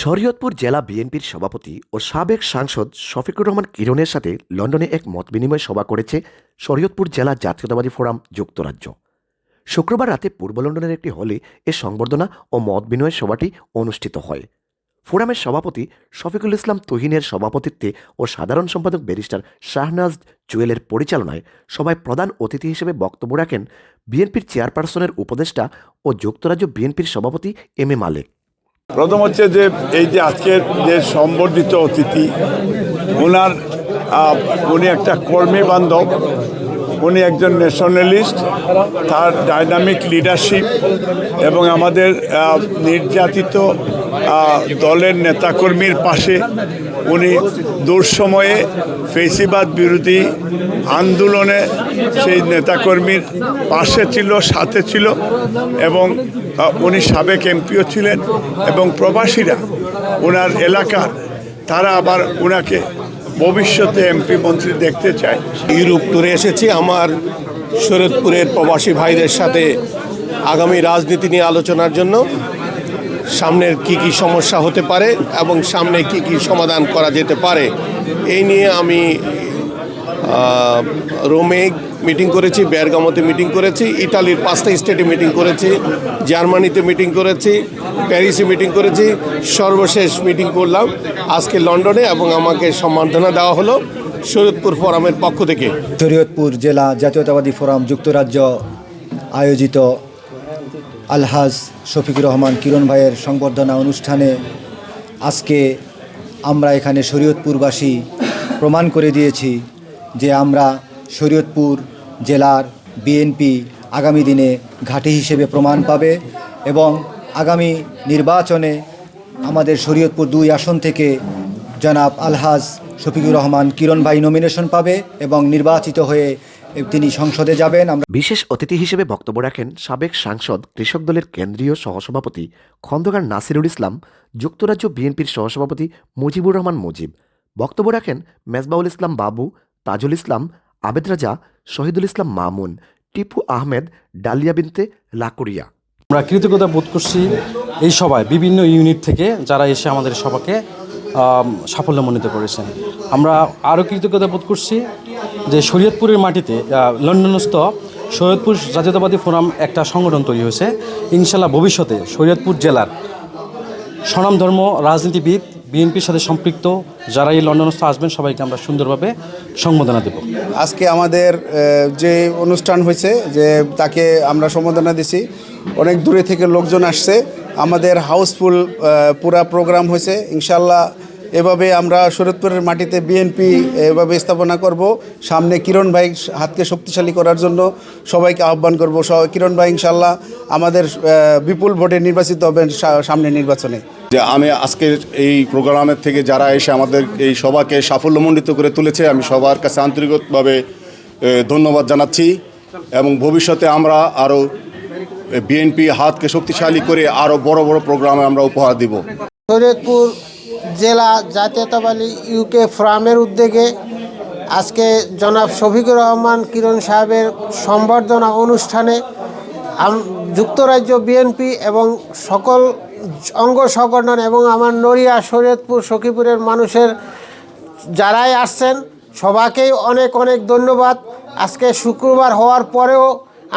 শরীয়তপুর জেলা বিএনপির সভাপতি ও সাবেক সাংসদ শফিকুর রহমান কিরণের সাথে লন্ডনে এক মত বিনিময় সভা করেছে শরীয়তপুর জেলা জাতীয়তাবাদী ফোরাম যুক্তরাজ্য। শুক্রবার রাতে পূর্ব লন্ডনের একটি হলে এ সংবর্ধনা ও মত বিনিময় সভাটি অনুষ্ঠিত হয়। ফোরামের সভাপতি শফিকুল ইসলাম তুহিনের সভাপতিত্বে ও সাধারণ সম্পাদক ব্যারিস্টার শাহনাজ জুয়েলের পরিচালনায় সভায় প্রধান অতিথি হিসেবে বক্তব্য রাখেন বিএনপির চেয়ারপারসনের উপদেষ্টা ও যুক্তরাজ্য বিএনপির সভাপতি এম এ মালেক। প্রথম হচ্ছে যে এই যে আজকের যে সম্বর্ধিত অতিথি ওনার উনি একটা কর্মী বান্ধব, উনি একজন ন্যাশনালিস্ট তার ডাইনামিক লিডারশিপ এবং আমাদের নির্যাতিত দলের নেতাকর্মীর পাশে উনি দুঃসময়ে ফেসিবাদ বিরোধী আন্দোলনে সেই নেতাকর্মীর পাশে ছিল, সাথে ছিল এবং উনি সাবেক এমপিও ছিলেন এবং প্রবাসীরা ওনার এলাকার, তারা আবার ওনাকে ভবিষ্যতে এমপি মন্ত্রী দেখতে চায়। ইউরোপ ট্যুরে এসেছি। আমার শরৎপুরের প্রবাসী ভাইদের সাথে আগামী রাজনীতি নিয়ে আলোচনার জন্য সামনের কি কি সমস্যা হতে পারে এবং সামনে কি কি সমাধান করা যেতে পারে, এই নিয়ে আমি রোমে মিটিং করেছি বেরগামোতে মিটিং করেছি ইটালির পাঁচটা স্টেটে মিটিং করেছি, জার্মানিতে মিটিং করেছি, প্যারিসে মিটিং করেছি, সর্বশেষ মিটিং করলাম, আজকে লন্ডনে এবং আমাকে সম্বর্ধনা দেওয়া হলো শরৎপুর ফোরামের পক্ষ থেকে। শরীয়তপুর জেলা জাতীয়তাবাদী ফোরাম যুক্তরাজ্য আয়োজিত আলহাজ শফিকুর রহমান কিরণ ভাইয়ের সংবর্ধনা অনুষ্ঠানে আজকে আমরা এখানে শরীয়তপুরবাসী প্রমাণ করে দিয়েছি যে আমরা শরীয়তপুর জেলার বিএনপি আগামী দিনে ঘাঁটি হিসেবে প্রমাণ পাবে এবং আগামী নির্বাচনে আমাদের শরীয়তপুর দুই আসন থেকে জনাব আলহাজ শফিকুর রহমান কিরণ ভাই নমিনেশন পাবে এবং নির্বাচিত হয়ে তিনি সংসদে যাবেন আমরা বিশেষ অতিথি হিসেবে বক্তব্য রাখেন সাবেক সাংসদ কৃষক দলের কেন্দ্রীয় সহসভাপতি খন্দকার নাসিরুল ইসলাম যুক্তরাজ্য বিএনপির সহসভাপতি মুজিবুর রহমান মুজিব। বক্তব্য রাখেন মেজবাউল ইসলাম বাবু তাজুল ইসলাম আবেদ রাজা শহীদুল ইসলাম মামুন টিপু আহমেদ ডালিয়া বিনতে লাকুরিয়া আমরা কৃতজ্ঞতা বোধ করছি এই সভায় বিভিন্ন ইউনিট থেকে যারা এসে আমাদের সভাকে আম, সাফল্যমণ্ডিত করেছেন। আমরা আরও কৃতজ্ঞতা বোধ করছি যে শরীয়তপুরের মাটিতে লন্ডনস্থ শরীয়তপুর জাতীয়তাবাদী ফোরাম একটা সংগঠন তৈরি হয়েছে। ইনশাল্লাহ ভবিষ্যতে শরীয়তপুর জেলার স্বনাম ধর্ম রাজনীতিবিদ বিএনপির সাথে সম্পৃক্ত যারা এই লন্ডনস্থ আসবেন সবাইকে আমরা সুন্দরভাবে সম্বোধনা দেব। আজকে আমাদের যে অনুষ্ঠান হয়েছে যে তাকে আমরা সম্বোধনা দিছি অনেক দূরে থেকে লোকজন আসছে। আমাদের হাউসফুল পুরা প্রোগ্রাম হয়েছে। ইনশাল্লাহ এভাবে আমরা শরৎপুরের মাটিতে বিএনপি এভাবে স্থাপনা করব। সামনে কিরণ ভাই হাতকে শক্তিশালী করার জন্য সবাইকে আহ্বান করব। কিরণ ভাই ইনশাল্লাহ আমাদের বিপুল ভোটে নির্বাচিত হবেন সা- সামনে নির্বাচনে। যে আমি আজকের এই প্রোগ্রামের থেকে যারা এসে আমাদের এই সভাকে সাফল্যমণ্ডিত করে তুলেছে আমি সবার কাছে আন্তরিকভাবে ধন্যবাদ জানাচ্ছি। এবং ভবিষ্যতে আমরা আরও বিএনপি হাতকে শক্তিশালী করে আরও বড় বড় প্রোগ্রামে আমরা উপহার দিব। শরীয়তপুর জেলা জাতীয়তাবাদী ইউকে ফোরামের উদ্যোগে আজকে জনাব শফিকুর রহমান কিরণ সাহেবের সম্বর্ধনা অনুষ্ঠানে যুক্তরাজ্য বিএনপি এবং সকল অঙ্গ সংগঠন এবং আমার নড়িয়া শরীয়তপুর সখীপুরের মানুষের যারাই আসছেন, সবাকেই অনেক অনেক ধন্যবাদ। আজকে শুক্রবার হওয়ার পরেও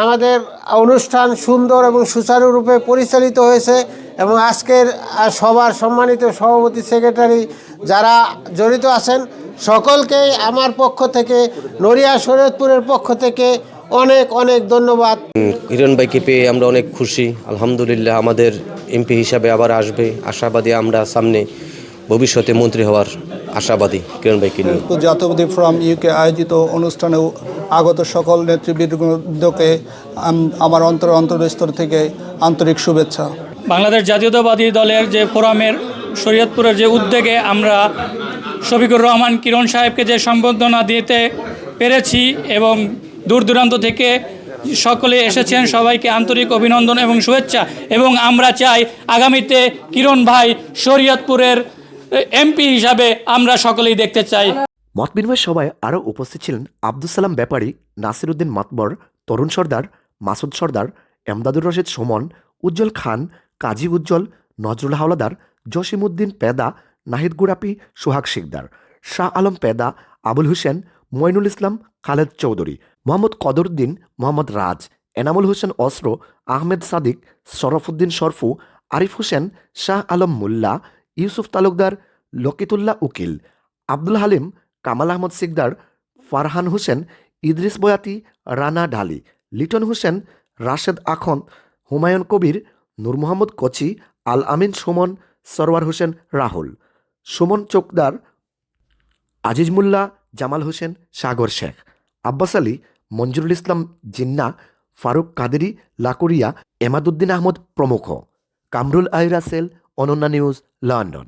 আমাদের অনুষ্ঠান সুন্দর এবং সুচারুরূপে পরিচালিত হয়েছে। এবং আজকের সবার সম্মানিত সভাপতি সেক্রেটারি যারা জড়িত আছেন সকলকেই আমার পক্ষ থেকে নড়িয়া শরীয়তপুরের পক্ষ থেকে অনেক অনেক ধন্যবাদ। হিরণ ভাইকে পেয়ে আমরা অনেক খুশি। আলহামদুলিল্লাহ আমাদের এমপি হিসাবে আবার আসবে। আশাবাদী আমরা সামনে ভবিষ্যতে মন্ত্রী হওয়ার আশাবাদী কিরণ ভাইকে নিয়ে। জাতীয়বাদী ফোরাম ইউকে আয়োজিত অনুষ্ঠানেও আগত সকল নেতৃবৃন্দকে আম- আমার অন্তর অন্তরস্তর থেকে আন্তরিক শুভেচ্ছা। বাংলাদেশ জাতীয়তাবাদী দলের যে ফোরামের শরীয়তপুরের যে উদ্যোগে আমরা শফিকুর রহমান কিরণ সাহেবকে যে সম্বর্ধনা দিতে পেরেছি এবং দূর দূরান্ত থেকে সকলে এসেছেন, সবাইকে আন্তরিক অভিনন্দন এবং শুভেচ্ছা। এবং আমরা চাই আগামীতে কিরণ ভাই শরীয়তপুরের এমপি হিসাবে আমরা সকলেই দেখতে চাই। মত বিনিময় সভায় আরও উপস্থিত ছিলেন আব্দুল সালাম ব্যাপারী নাসির উদ্দিন মাতবর, তরুণ সর্দার, মাসুদ সর্দার, এমদাদুর রশিদ সুমন, উজ্জ্বল খান কাজী উজ্জ্বল, নজরুল হাওলাদার জসিমউদ্দিন পেদা, নাহিদ গুরাপি, সোহাগ শিকদার, শাহ আলম পেদা, আবুল হোসেন, মইনুল ইসলাম, খালেদ চৌধুরী, মোহাম্মদ কদরুদ্দিন মোহাম্মদ রাজ, এনামুল হোসেন অস্র আহমেদ সাদিক শরফুদ্দিন শরফু, আরিফ হোসেন, শাহ আলম মোল্লা, ইউসুফ তালুকদার, লকিতুল্লাহ উকিল, আব্দুল হালিম, কামাল আহমদ সিকদার ফারহান হোসেন, ইদ্রিস বয়াতি, রানা ঢালি, লিটন হোসেন, রাশেদ আখন হুমায়ুন কবির নূর মোহাম্মদ কচি, আল আমিন সুমন, সরওয়ার হোসেন, রাহুল। সুমন চোকদার, আজিজ মোল্লা, জামাল হোসেন, সাগর শেখ। আব্বাস আলী, মঞ্জুরুল ইসলাম জিন্না, ফারুক কাদেরি লাকুরিয়া এমাদুদ্দিন আহমদ প্রমুখ। Kamrul I Rasel Ananya news, London.